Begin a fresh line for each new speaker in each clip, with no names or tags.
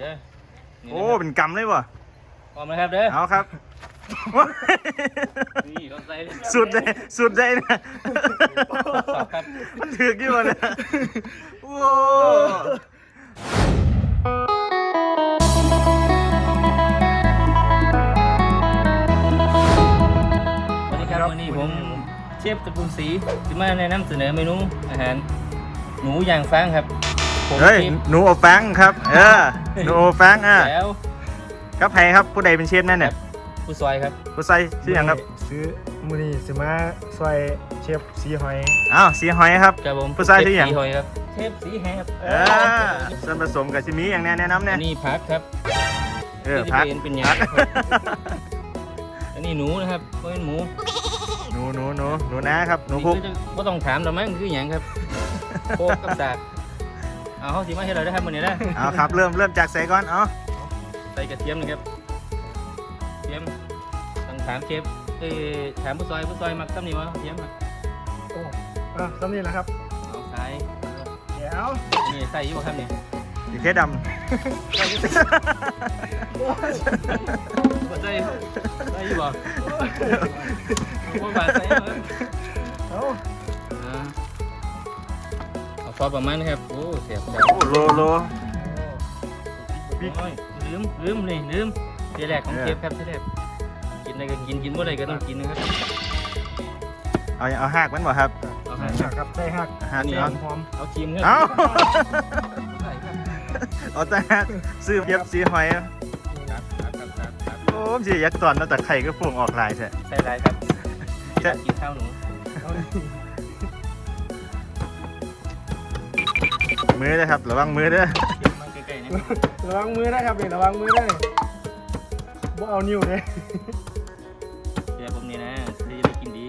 เด้อนี่
โอ้
นะครับ
เป็นกำเลยวะ
พร้อมนะครับเด้อ
เอาครับ
นี่เราใส่เลย
สุดเลยสุดเลยนะ
สอบครับ
มันถือกอยู่วะเนี่ยโอ้
สวัสดีครับวันนี้ผมเชฟตระกูลศรีจะมาแนะนำเสนอเมนูอาหาร หนูย่างฟางครับ ผม
เฮ้ย
เชฟ
หนูโอแฟงครับ เออหนูโอแฟงอะ
แล้ว
ครับใครครับผู้ใดเป็นเชฟนั่นเนี่ย
ผู้ซอยครับ
ผู้ใส่ชื่อหยังครับ
ซื้อมือนี่สิมาซอยเชฟสีหอย
อ้าวสีหอยครับ
ครับผม
ผู้ซอยชื่อหยัง
เชฟสีหอยครับเชฟสีแหบ
เออส่วนผสมกับชิมีอย่างแน่แนะนำเนี่ย
อันนี้ผักครับ
เออ
ที่
พัก
เป็นเป็นหยาครับอันนี้หนูนะครับก็เป็นหมู
หนูหนูหนูหนูนะครับหนูพุก
ก็ต้องถามเรามั้งคืออย่างครับโคกกับดาก เอาเขาสิมาให้เราได้ครับวันนี้นะ
เอาครับเริ่มเริ่มจากใส่ก่อนเอา
ใส่กระเทียมนะครับเทียมต้องถามเชฟเอ้ยถามผู้ซอยผู้ซอยมักซ้ำนี่วะเทียมครับ
โอ้อะสำนีแหละครับ
เอาใส่
เดี๋ยว
นี่ใส่อยี่บ่ครับนี่
สีเทดด
ใส่อยี่บ่ใส่ใส่อยี่บ่บ่บาดใส่บ่ครับ
เอา
อ่า เอาซอสประมาณนี้ครับ โอ้ เสียบจังำ
โอ้โลโล
โอ้ยลืมลืมนี่ลืมเทีแรกของ
เออ
เชฟครับเทีแรกกินได้ก็กินกินบ่ได้ก็ต้องกินนะครับ
เอาเอาหักมันบ่ครับ
เอา
หั
ให้
กครับได้หัก
หัก
นี่
เอา
หอม
เอาครีมครับ
เอา
ใส่ครับ
เอาแต่หักซื้อเย็บสีหอย
ครับครับครับครับครับ
โอ้มสิยักษ์ตอนแล้วแต่ไข่ก็ฟูงออกลายใช่
ใส่ไรครับ
จะ
กินข้าวหนู
เอา
มือเลยครับ ระวังมือเด้อ
กินมาใกล้ๆนี่
ระวังมือนะครับนี่ระวังมือได้บ่เอานิ้วเลย
เสียผมนี่นะเสียจะได้กินดี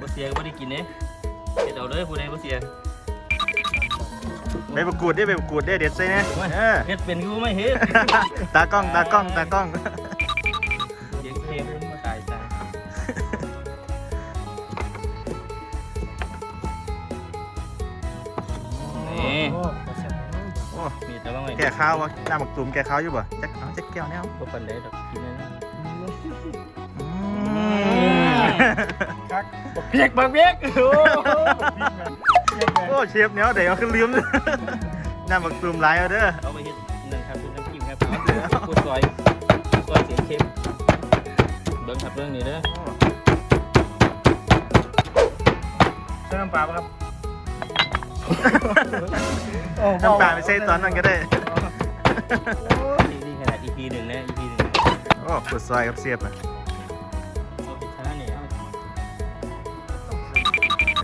บ่เสียก็บ่ได้กินเด้เฮ็ดเอาเลยผู้ใดบ่เสีย
ใบประกูดได้ใบประกูดได้เด็ดใส่นะเออ
เฮ็ดเป็นกูไม่เฮ็ด
ตากล้องตากล้องตากล้อง
แต่ว่าไง
แก่ข้าววะน้ำบักตุ่มแก่ข้าวอยู่บ่จักเอาจักแก้วแนว
บ่ปานใดดอกกินเลยนะ
อืม
คักบักเพียกบักเพียกโอ้เพียก
โอ้เชฟเนี้ยเดี๋ยวขึ้นลืมน้ำบักตุ่มหลายเอาเด้อ
เอาไปเฮ็ดนั่นครับเป็นน้ำจิ้มครับเอาผู้ซอยผู้ซอยเสียงเค็มเบิ่งครับเรื่องนี้เด้อ
ใส่น้ำปลาปะครับ
น้ำปลาไปใส่ตอนนั้นก็ได้
นี่นี่ขนาด EP หนึ่งนะ EP หนึ่ง
โอ้ปวดซอยกับเสียบอะ
เอาผิดชนะนี่เอา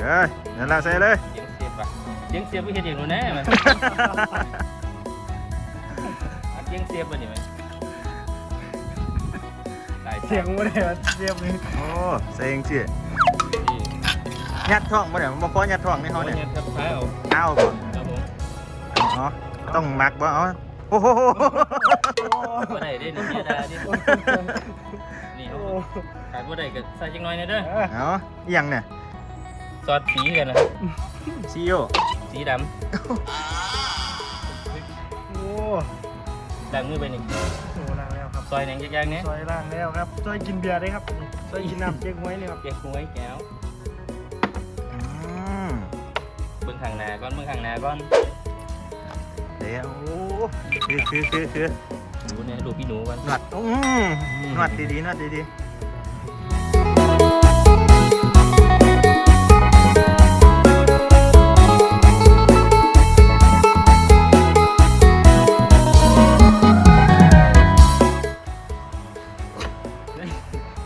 เอ้ยนั่นละใส่เลย
เสียงเสียบอะเสียงเสียบไม่เห็นอย่างนู้นแน่มันอัดเสียงเสียบป่ะนี่ไหมตาย
เสียงบ่ได้ว่าเสียบนี่
โอ้ใส่เองสิ
นี่
ยัดท้องบ่เนี่ยมันบ่พอยัดท้องใน
เขา
เฮา
เนี่
เนี่ยย
ครับท้ายเอา
เอาบ่
ครับผม
อ๋อต้องหมักบ่เอาโอ้โห
บ่ได้เด้นี่เสียดายเด้นี่เอาขาดบ่ได้ก็ใส่จังน้อยหนะเด้อ
เอาอีหยังเนี่ย
ซอสสีกันนะครับ
ซีโอ
สีด
โอ้ำ
ดังมือไปนี่
โหล่างแล้วครับ
ซอยหนังยากๆเนี่ย
ซอยล่างแล้วครับซอยกินเบียร์ได้ครับซอยกินน้ำเจ๊กไว้นี่ครับ
เปียกหวยแก้ว หน้าก่อนเบิ่งข้างหน้าก่อน
เดี๋ยวโอ้คือคือคือคือ
หนูเนี่ยดูพี่หนูก่อน
นวดอืมนวดดีๆนวดดี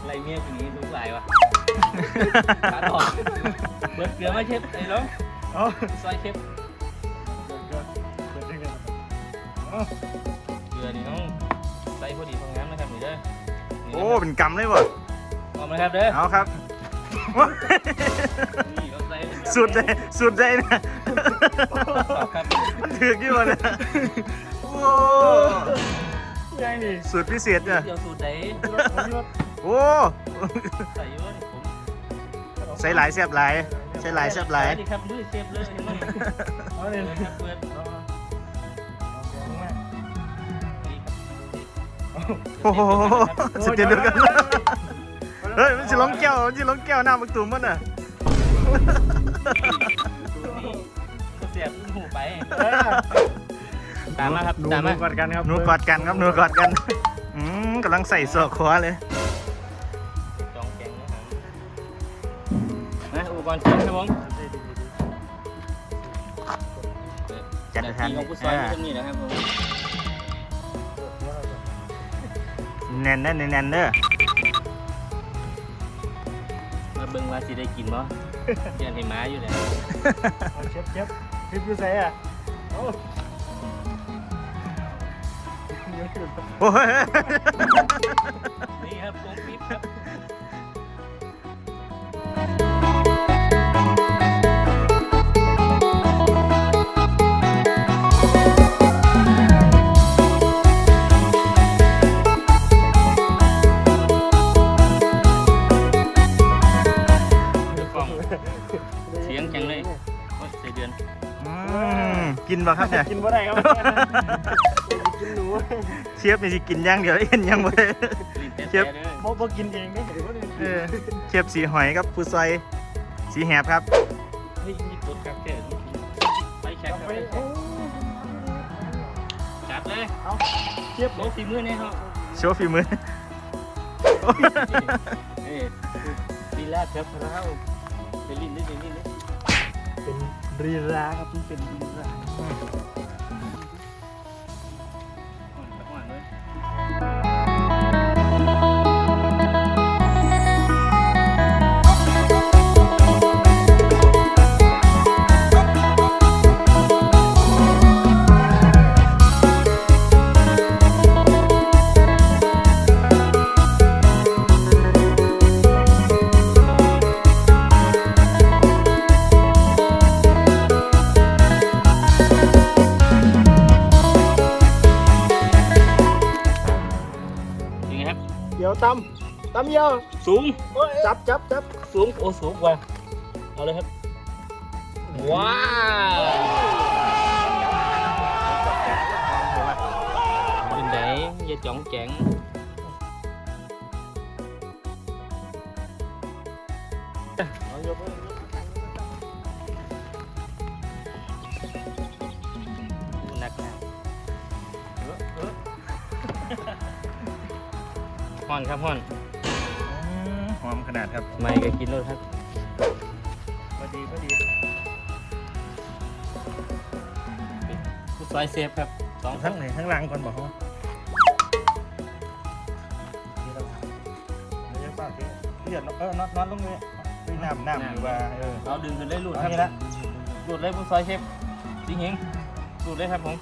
ไรเมียคนนี้ลูกหลายวะขาถอดเบิดเกลือมาเชฟไอ้น้อง
เอา
ซอยเชฟ
เปิดก็เปิดได้กันเอา
เกลือนี่น้องใส่พอดีพองามนะครับนี่เด้อ
ๆ
นี่
โอ้
นะครับ
เป็นกำเลยบ่
พร้อมนะครับเด้อ
เอาครับ
นี่เราใส่
สุดเลยสุดเลยนะ
ครับ
มันถือกอยู่วะเนี่ยโอ้
ยังนี่
สุดพิเศษเนี่ย
เดี๋ยวสูตรไหน
รถ
โอ้
ใส่เยอะนี่ผม
ใส่หลายแซ่บหลาย ใส่หลายแซ่บหลาย
ดิครับมือเชฟเลยเห็นไหม
เอาเลย
เปิดครับเปิด
เอาเอาเอาเอาเอา
โอ้โหสุดเดียวกันเฮ้ยมันสิลงแก้วมันสิลงแก้วหน้าบักตุ่มมันน่ะ
นี่ก็เสียบหูไป
เออ
ตามมาครับ
หนู
ตามมา
หนูกอดกันครับ
หนูกอดกันครับหนูกอดกันอืมกำลังใส่เสื้อคว้าเลย
นะอุปกรณ์เชิญครับผม
จัด
แต่
ทาน
ทีของผู้ซอยมีเท่านี้นะครับผม
แน่นแน่นแน่นเด้อ
มาเบิ่งว่าสิได้กินบ่เจียนให้หม้าอยู่เลย
เอาเชฟเชฟคลิปยูไซอะโอ้
โอ้ย
นี่ครับโกงปิ๊บครับ อ้ยใส่เดือน
อืมกินบ่ครับเนี่ย
กินบ่ได้ครับกินหนู
เชฟนี่สิกินอย่างเดียวเอ็นยังบ่ได้
ลิ้นเต้
เจ็บ
ๆเลย
บ่บ่กินเองเด้หรือว่า
เออเชฟสีหอยครับผู้ซอยสีแหบครับ
เฮ้ยนี่ตัวคักเกิดไปแช็คครับ
ไป
ไป
โอ้
จัดเลย
เอาเชฟ
โลฝีมือเนี่ยครับ
โชว์ฝีมือ
เอ้ยดีแลาดครับเราเป็นลิ้นได้เป็นลิ้นได้
เป็น รีราครับมันเป็นรีรา
เดี๋
ยวตำตำเยอะ
สูง
จับจับจับ
ห่อนครับห่อน
หอมขนาดครับ
ไม่ก็กินเลยครับ
พอดีพอดี
ผู้ซอยเซฟครับสอง
ทั้งไหนทั้งหลังก่อนบอกเขา
นี่เราไม่ใช่ป้าที่
เลือดเออนอนนอนลงเลยด้วยน้ำน้ำหรือว่าเออ
เราดึงขึ้นได้หลุดค
เอา
รับ
นี่ละ
หลุดเลยผู้ซอยเชฟจริงเหงหลุดเลยครับผม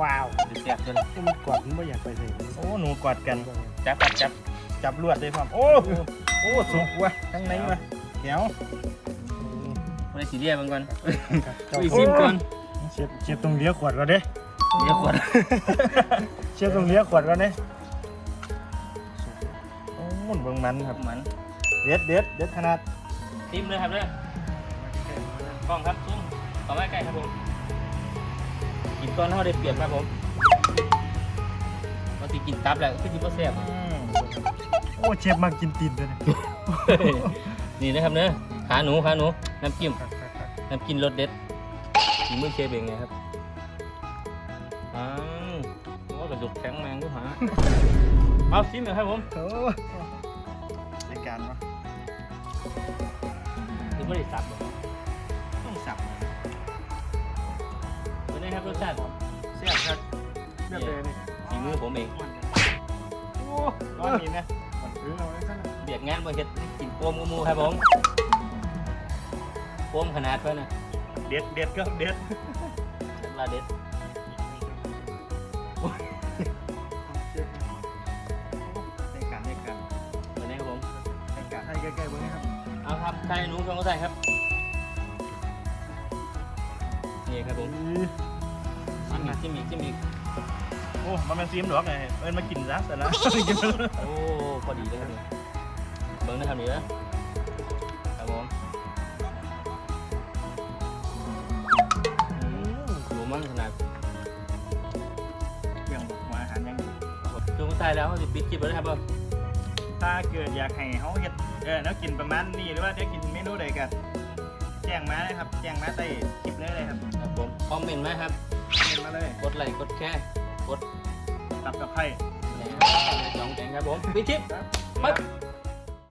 ว้าว
เดี๋ยวแสบจน
มันกอดมันไม่อยากไปเลย
โอ้หนูกอดกัน
จับจับจับ
จับลวดเลยครับโอ้โอ้สุกว่ะทั้งไหนวะเดี๋ยว
ไม่ได้สีเรียบมันก่อนอีซิมก่อน
เชฟเชฟต้องเลี้ยขวดก่อนเด้
เดี๋ยวขวด
เชฟต้องเลี้ยขวดก่อนเด้
โอ้หมุนเบิ่งมันครับ
มัน
เด็ดเด็ดเด็ดขนาด
ซิมเลยครับเลยกล้องครับซุ้มต่อไปใกล้ครับผม กินก้อนเท่าได้เปรียบครับผมปกติกินตับแหละคือจิบแซ่บ
อืม
โอ้เชฟมากินตีนเลย
นี่นะครับเนื้อขาหนูขาหนูน้ำจิ้มน้ำจิ้มรสเด็ดฝีมือเชฟเองไงครับอ้าวโอ้กระดูกแข็งแรงด้วยฮะเอาซิมเลยครับผม
โอ้
รายการวะ
คือไม่ได้สับหรอ ครับรสชาติ
เสียบครับ
เรียบเลยนี่
ฝีมือผมเอง
โอ้
ก้อนนี้นะ
ถือเอาไว้ข้างหน้า
เบียดงานมาเฮ็ดกินโปมกูมูครับผมโปมขนาดเพื่อนนะ
เด็ดเด็ดก็เด็ด
ลาเด็ด
รายการรายการ
เป็นไงครับผม
รายการ
ให้ใกล้ๆเบิ่งนะครับ
เอาครับใครหนูชงก็ใส่ครับนี่ครับผมจิ้ มาจิ้มอีกจิ้มอีก
โอ้มันเป็นซีมหรอไงเอ็นมากินซะแต่นะ
โอ้พอดีเลยครับเนี่ยเบิร์นะครับนี่นะครับผมหมูมั่งขนาดยังมาอาหารยังช่วงใต้แล้วสิปิดคลิปแล้วนะครับผม
ถ้าเกิดอยากให้เขาเห็ดเออแล้วกินประมาณนี้หรือว่าได้กินเมนูใดกันแจ้งมาเลยครับ แจ้งมาใต้คลิปเลยเลยครับ
ครับผมคอมเมนต์ไหมครับ
มาเลย
กดไลค์กดแชร์กด
ตับกับไข่
สองแกงครับผมปิดคลิป
ครั
บ